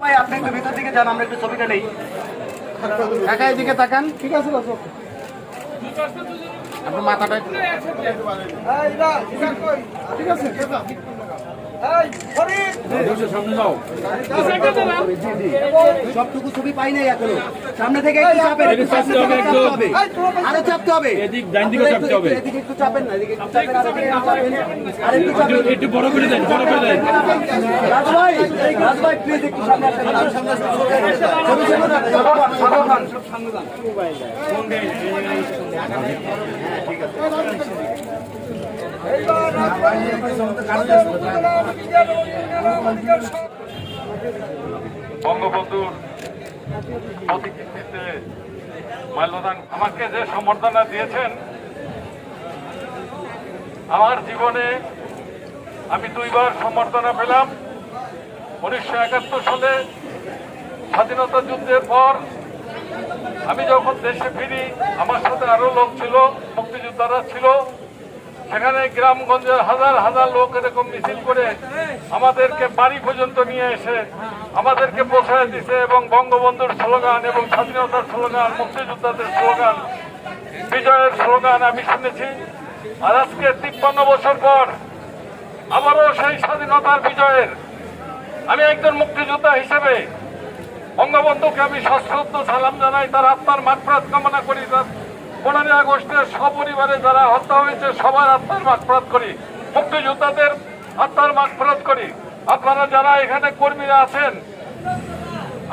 ভাই আপনি একটু ভিতর দিকে যান আমরা একটু ছবিটা নেই একা এদিকে তাকান ঠিক আছে আপনার মাথাটা ঠিক আছে, সবটুকু ছবি পাই নাই এখনও। সামনে থেকে একটু চাপেন হবে আরও চাপতে হবে। এদিক ডান দিকে চাপতে হবে। এদিকে একটু চাপেন না এদিকে একটু চাপেন একটু চাপেন আর একটু চাপেন একটু বড় করে দেন বড় করে দেন। রাজ ভাই প্লিজ একটু সামনে আসেন। আর সামনে আসেন ছবি সামনে রাখ, ছবি খান, ছবি খান, সব সামনে যান। বঙ্গবন্ধুর মাল্যদান, আমাকে যে সম্বর্ধনা দিয়েছেন, আমার জীবনে আমি দুইবার সম্বর্ধনা পেলাম। উনিশশো একাত্তর সালে স্বাধীনতা যুদ্ধের পর আমি যখন দেশে ফিরি, আমার সাথে আরও লোক ছিল, মুক্তিযোদ্ধারা ছিল। সেখানে গ্রামগঞ্জের হাজার হাজার লোক এরকম মিছিল করে আমাদেরকে বাড়ি পর্যন্ত নিয়ে এসে আমাদেরকে পৌঁছায় দিছে এবং বঙ্গবন্ধুর স্লোগান এবং স্বাধীনতার স্লোগান, মুক্তিযোদ্ধাদের স্লোগান, বিজয়ের স্লোগান আমি শুনেছি। আর আজকে তিপ্পান্ন বছর পর আবারও সেই স্বাধীনতার বিজয়ের আমি একজন মুক্তিযোদ্ধা হিসেবে বঙ্গবন্ধুকে আমি সশ্রদ্ধ সালাম জানাই, তার আত্মার মাগফরাত কামনা করি, তার পনেরোই আগস্টের সপরিবারে যারা হত্যা হয়েছে, সবার আত্মার মাগফরাত করি। মুক্তিযোদ্ধাদের আত্মার মাগফরাত করি। আপনারা যারা এখানে কর্মীরা আছেন,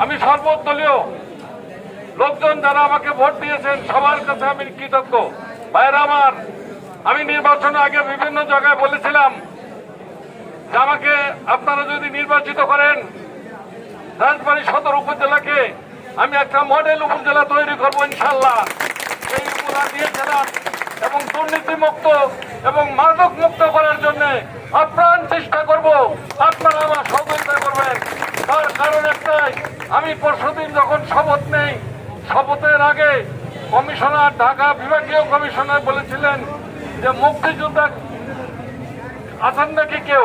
আমি সর্বদলীয় লোকজন যারা আমাকে ভোট দিয়েছেন, সবার কাছে আমি কৃতজ্ঞ। ভাইয়েরা আমার, আমি নির্বাচনের আগে বিভিন্ন জায়গায় বলেছিলাম যে আমাকে আপনারা যদি নির্বাচিত করেন, রাজবাড়ী সদর উপজেলাকে আমি একটা মডেল উপজেলা তৈরি করব ইনশাল্লাহ। জেলা এবং দুর্নীতিমুক্ত এবং মাদক মুক্ত করার জন্য আপ্রাণ চেষ্টা করব। আপনারা আমার সহযোগিতা করবেন। তার কারণ একটাই, আমি পরশুদিন যখন শপথ নেই, শপথের আগে কমিশনার, ঢাকা বিভাগীয় কমিশনার বলেছিলেন যে মুক্তিযোদ্ধা আছেন নাকি কেউ?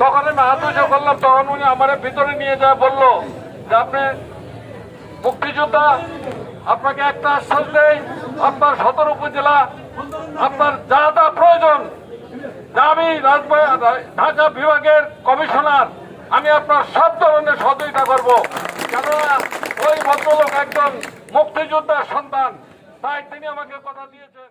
তখন আমি হাত উঁচু করলাম, তখন উনি আমার ভিতরে নিয়ে যায় বলল যে আপনি মুক্তিযোদ্ধা আপনাকে একটা আশ্বাস দেয় আপনার সদর উপজেলা, আপনার যা যা প্রয়োজন আমি ঢাকা বিভাগের কমিশনার, আমি আপনার সব ধরনের সহযোগিতা করব। কেননা ওই ভদ্রলোক একজন মুক্তিযোদ্ধার সন্তান, তাই তিনি আমাকে কথা দিয়েছেন।